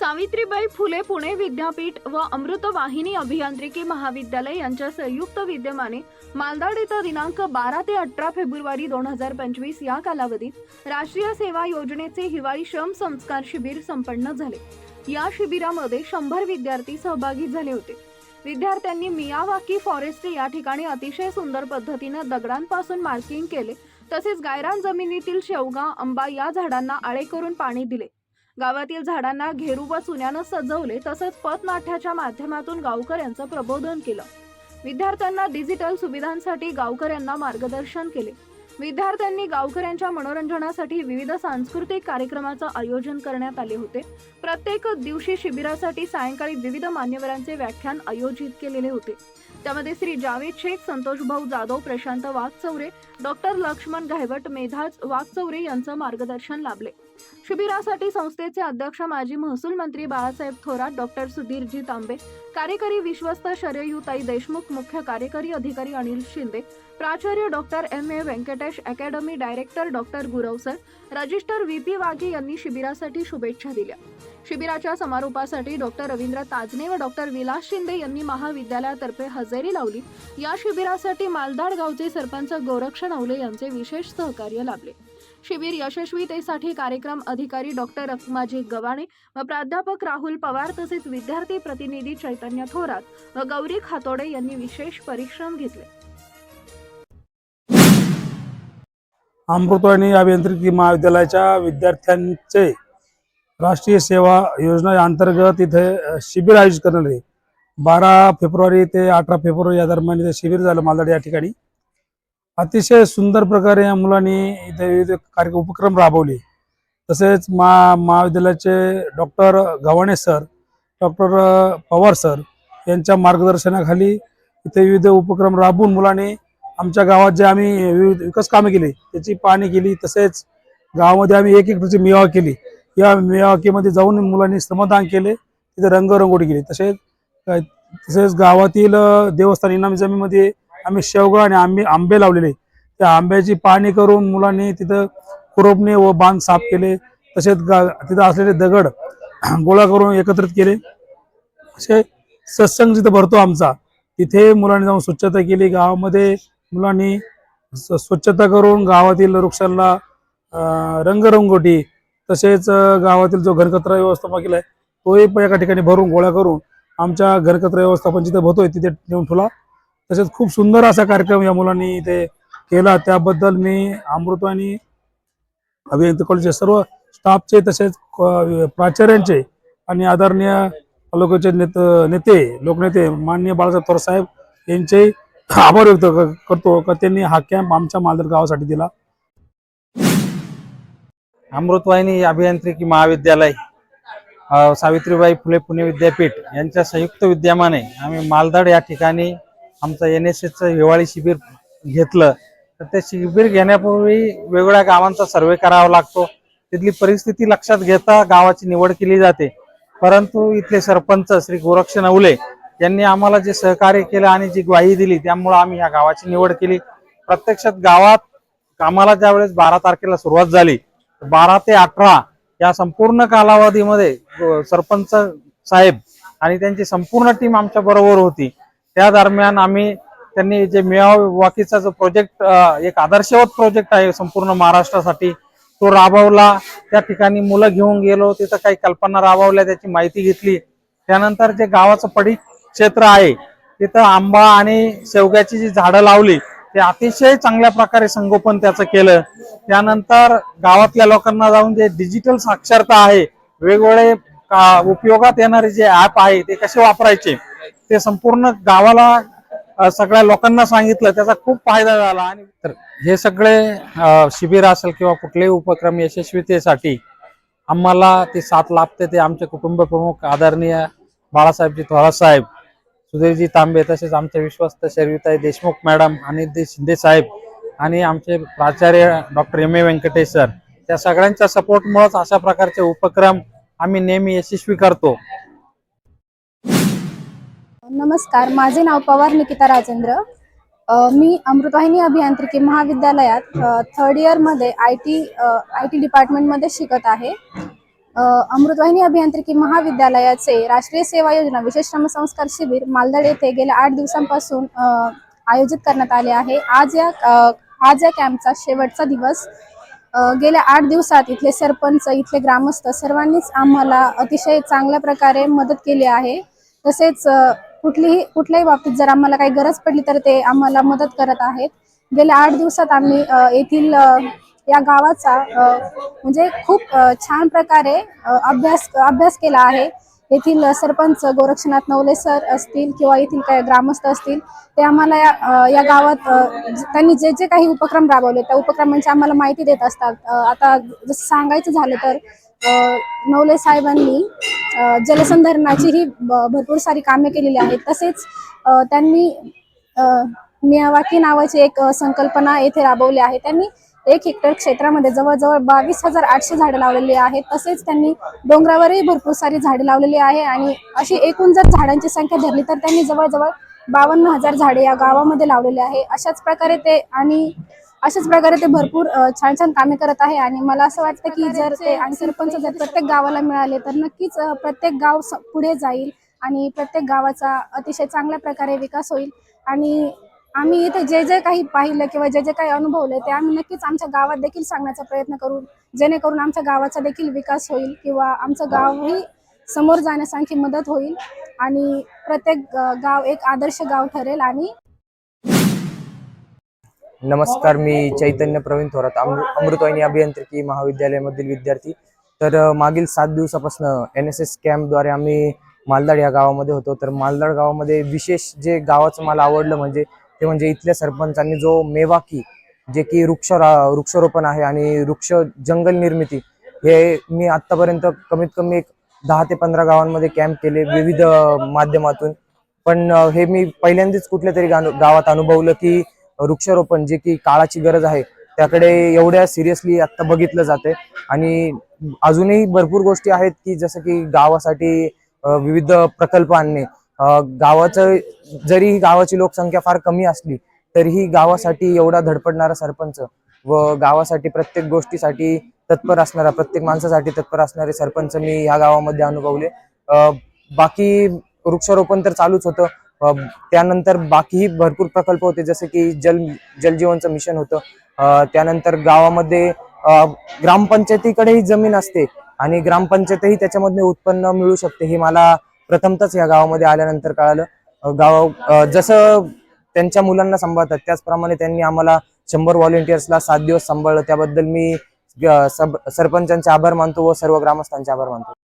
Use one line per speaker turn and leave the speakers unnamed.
सावित्रीबाई फुले पुणे विद्यापीठ व अमृतवाहिनी अभियांत्रिकी महाविद्यालय यांच्या संयुक्त विद्यमाने मालदाड इथं दिनांक बारा ते अठरा फेब्रुवारी दोन हजार पंचवीस या कालावधीत राष्ट्रीय सेवा योजनेचे हिवाळी श्रम संस्कार शिबिर संपन्न झाले या शिबिरामध्ये शंभर विद्यार्थी सहभागी झाले होते विद्यार्थ्यांनी मियावाकी फॉरेस्ट या ठिकाणी अतिशय सुंदर पद्धतीनं दगडांपासून मार्किंग केले तसेच गायरान जमिनीतील शेवगा आंबा या झाडांना आळे करून पाणी दिले गावातील झाडांना घेरू व चुन्यानं सजवले तसंच पथनाट्याच्या माध्यमातून गावकऱ्यांचं प्रबोधन केलं विद्यार्थ्यांना डिजिटल सुविधांसाठी गावकऱ्यांना मार्गदर्शन केले विद्यार्थ्यांनी गावकऱ्यांच्या मनोरंजनासाठी विविध सांस्कृतिक कार्यक्रमाचं आयोजन करण्यात आले होते प्रत्येक दिवशी शिबिरासाठी सायंकाळी विविध मान्यवरांचे व्याख्यान आयोजित केलेले होते त्यामध्ये श्री जावेद शेख संतोष भाऊ जाधव प्रशांत वाघचौरे डॉक्टर लक्ष्मण घायवट मेधाज वाघचौरे यांचं मार्गदर्शन लाभले शिबिरासाठी संस्थेचे अध्यक्ष माजी महसूल मंत्री बाळासाहेब थोरात डॉक्टर सुधीरजी तांबे कार्यकारी विश्वस्त शरयुताई देशमुख मुख्य कार्यकारी अधिकारी अनिल शिंदे प्राचार्य doctor M A Venkatesh academy director doctor sir register V P Waghe यांनी शिबिरासाठी शुभेच्छा दिल्या शिबिराच्या समारोपासाठी डॉक्टर रवींद्र ताजने व डॉक्टर विलास शिंदे यांनी महाविद्यालयातर्फे हजेरी लावली या शिबिरासाठी मालदाड गावचे सरपंच गोरक्ष नवले यांचे विशेष सहकार्य लाभले शिबिर यशस्वीतेसाठी कार्यक्रम अधिकारी डॉक्टर रखमाजी गवाणे व प्राध्यापक राहुल पवार तसेच विद्यार्थी प्रतिनिधी चैतन्य थोरात व गौरी खातोडे यांनी विशेष परिश्रम घेतले
अमृतवाणी अभियांत्रिकी महाविद्यालयाच्या विद्यार्थ्यांचे राष्ट्रीय सेवा योजना अंतर्गत इथे शिबिर आयोजित करण्यात बारा फेब्रुवारी ते अठरा फेब्रुवारी या दरम्यान इथे शिबिर झालं मालदाड या ठिकाणी अतिशय सुंदर प्रकारे या मुलांनी इथे विविध कार्यक्रम उपक्रम राबवले तसेच मा महाविद्यालयाचे doctor Gavhane sir doctor Pawar sir यांच्या मार्गदर्शनाखाली इथे विविध उपक्रम राबवून मुलांनी आमच्या गावात जे आम्ही विविध विकास कामे केली त्याची पाहणी केली तसेच गावामध्ये आम्ही एक एकची मेवा केली या मेवाकीमध्ये जाऊन मुलांनी श्रमदान केले तिथे रंगरंगोटी केली तसेच तसेच गावातील देवस्थान इनामी जमीमध्ये आम्ही शेवगा आणि आंबे आंबे लावलेले त्या आंब्याची पाहणी करून मुलांनी तिथं कुरोपणे व बांध साफ केले तसेच गा तिथं असलेले दगड गोळा करून एकत्रित केले असे सत्संग जिथं भरतो आमचा तिथे मुलांनी जाऊन स्वच्छता केली गावामध्ये मुलांनी स्वच्छता करून गावातील वृक्षांना रंगरंगोटी तसेच गावातील जो घरकचरा व्यवस्थापन केला आहे तोही एका ठिकाणी भरून गोळा करून आमच्या घरकचरा व्यवस्थापन जिथे भरतोय तिथे नेऊन ठेवला तसेच खूप सुंदर असा कार्यक्रम या मुलांनी इथे केला त्याबद्दल मी अमृतवाणी अभियंता कॉलेजचे सर्व स्टाफचे तसेच प्राचार्यांचे आणि आदरणीय लोकांचे नेत नेते लोकनेते माननीय बाळासाहेब साहेब यांचे आभार व्यक्त करतो का त्यांनी हा कॅम्प आमच्या मालदर गावासाठी दिला अमृतवाहिनी अभियांत्रिकी महाविद्यालय सावित्रीबाई फुले पुणे विद्यापीठ यांच्या संयुक्त विद्यमाने आम्ही मालदाड या ठिकाणी आमचं एन एस एसचं हिवाळी शिबिर घेतलं तर ते शिबिर घेण्यापूर्वी वेगवेगळ्या गावांचा सर्वे करावा लागतो तिथली परिस्थिती लक्षात घेता गावाची निवड केली जाते परंतु इथले सरपंच श्री गोरक्ष नवले यांनी आम्हाला जे सहकार्य केलं आणि जी ग्वाही दिली त्यामुळं आम्ही या गावाची निवड केली प्रत्यक्षात गावात कामाला वेळेस बारा तारखेला सुरुवात झाली बारा ते अठरा या संपूर्ण कालावधीमध्ये सरपंच साहेब आणि त्यांची संपूर्ण टीम आमच्या बरोबर होती त्या दरम्यान आम्ही त्यांनी जे मेळावा वाकीचा जो प्रोजेक्ट एक आदर्शवत प्रोजेक्ट आहे संपूर्ण महाराष्ट्रासाठी तो राबवला त्या ठिकाणी मुलं घेऊन गेलो तिथं काही कल्पना राबवल्या त्याची माहिती घेतली त्यानंतर जे गावाचं पडी क्षेत्र आहे तिथं आंबा आणि शेवग्याची जी झाडं लावली ते अतिशय चांगल्या प्रकारे संगोपन त्याचं केलं त्यानंतर गावातल्या लोकांना जाऊन जे डिजिटल साक्षरता आहे वेगवेगळे उपयोगात येणारे जे ॲप आहे ते कसे वापरायचे ते संपूर्ण गावाला सगळ्या लोकांना सांगितलं त्याचा खूप फायदा झाला आणि तर हे सगळे शिबिर असेल किंवा कुठलेही उपक्रम यशस्वीतेसाठी आम्हाला ते साथ लाभते ते आमचे कुटुंब प्रमुख आदरणीय बाळासाहेबजी थोरासाहेब साहेब सुधीरजी तांबे तसेच आमचे विश्वस्त शर्विताई देशमुख मॅडम आणि शिंदे साहेब आणि आमचे प्राचार्य doctor M A Venkatesh sir त्या सगळ्यांच्या सपोर्टमुळेच अशा प्रकारचे उपक्रम आम्ही नेहमी यशस्वी करतो
नमस्कार माझे नाव पवार निकिता राजेंद्र मी अमृतवाहिनी अभियांत्रिकी महाविद्यालयात थर्ड इयरमध्ये आय टी आय टी डिपार्टमेंटमध्ये शिकत आहे अमृतवाहिनी अभियांत्रिकी महाविद्यालयाचे राष्ट्रीय सेवा योजना विशेष श्रमसंस्कार शिबिर मालदड येथे गेल्या आठ दिवसांपासून आयोजित करण्यात आले आहे आज या आज या कॅम्पचा शेवटचा दिवस गेल्या आठ दिवसात इथले सरपंच इथले ग्रामस्थ सर्वांनीच आम्हाला अतिशय चांगल्या प्रकारे मदत केली आहे तसेच कुठलीही कुठल्याही बाबतीत जर आम्हाला काही गरज पडली तर ते आम्हाला मदत करत आहेत गेल्या आठ दिवसात आम्ही येथील या गावाचा म्हणजे खूप छान प्रकारे अभ्यास अभ्यास केला आहे येथील सरपंच गोरक्षनाथ नवले सर असतील किंवा येथील काही ग्रामस्थ असतील ते आम्हाला या या गावात त्यांनी जे जे काही उपक्रम राबवले त्या उपक्रमांची आम्हाला माहिती देत असतात आता जसं सांगायचं झालं तर नवले साहेबांनी ही भरपूर सारी कामे केलेली आहेत तसेच त्यांनी मियावाकी नावाची एक संकल्पना येथे राबवली आहे त्यांनी एक हेक्टर क्षेत्रामध्ये जवळजवळ बावीस हजार आठशे झाडे लावलेली आहेत तसेच त्यांनी डोंगरावरही भरपूर सारी झाडे लावलेली आहे आणि अशी एकूण जर झाडांची संख्या धरली तर त्यांनी जवळजवळ बावन्न हजार झाडे या गावामध्ये लावलेले आहे अशाच प्रकारे ते आणि अशाच प्रकारे ते भरपूर छान छान कामे करत आहे आणि मला असं वाटतं की जर ते आणि सरपंच जर प्रत्येक गावाला मिळाले तर नक्कीच प्रत्येक गाव पुढे जाईल आणि प्रत्येक गावाचा अतिशय चांगल्या प्रकारे विकास होईल आणि आम्ही इथे जे जे काही पाहिलं किंवा जे जे काही अनुभवले ते आम्ही नक्कीच आमच्या गावात देखील सांगण्याचा प्रयत्न करू जेणेकरून आमच्या गावाचा देखील विकास होईल किंवा आमचं गावही समोर जाण्यास आणखी मदत होईल आणि प्रत्येक गाव एक आदर्श गाव ठरेल आणि
नमस्कार मी चैतन्य प्रवीण थोरात अमृतवाहिनी अभियांत्रिकी महाविद्यालयामधील विद्यार्थी तर मागील सात दिवसापासून एन एस एस कॅम्पद्वारे आम्ही मालदाड या गावामध्ये होतो तर मालदाड गावामध्ये विशेष जे गावाचं मला आवडलं म्हणजे ते म्हणजे इथल्या सरपंचांनी जो मेवाकी जे की वृक्ष वृक्षारोपण आहे आणि वृक्ष जंगल निर्मिती हे मी आतापर्यंत कमीत कमी एक दहा ते पंधरा गावांमध्ये कॅम्प केले विविध माध्यमातून पण हे मी पहिल्यांदाच कुठल्या तरी गावात अनुभवलं की वृक्षारोपण जे की काळाची गरज आहे त्याकडे एवढ्या सिरियसली आता बघितलं जाते आणि अजूनही भरपूर गोष्टी आहेत की जसं की गावासाठी विविध प्रकल्प आणणे गावाचं जरी गावाची लोकसंख्या फार कमी असली तरीही गावासाठी एवढा धडपडणारा सरपंच व गावासाठी प्रत्येक गोष्टीसाठी तत्पर असणारा प्रत्येक माणसासाठी तत्पर असणारे सरपंच मी या गावामध्ये अनुभवले बाकी वृक्षारोपण तर चालूच होतं त्यानंतर बाकीही भरपूर प्रकल्प होते जसे की जल जलजीवनचं मिशन होतं त्यानंतर गावामध्ये ग्रामपंचायतीकडेही जमीन असते आणि ग्रामपंचायतही त्याच्यामध्ये उत्पन्न मिळू शकते हे मला प्रथमतच या गावामध्ये आल्यानंतर कळालं गाव जसं त्यांच्या मुलांना सांभाळतात त्याचप्रमाणे त्यांनी आम्हाला शंभर व्हॉलेंटियर्सला सात दिवस सांभाळलं त्याबद्दल मी सरपंचांचे आभार मानतो व सर्व ग्रामस्थांचे आभार मानतो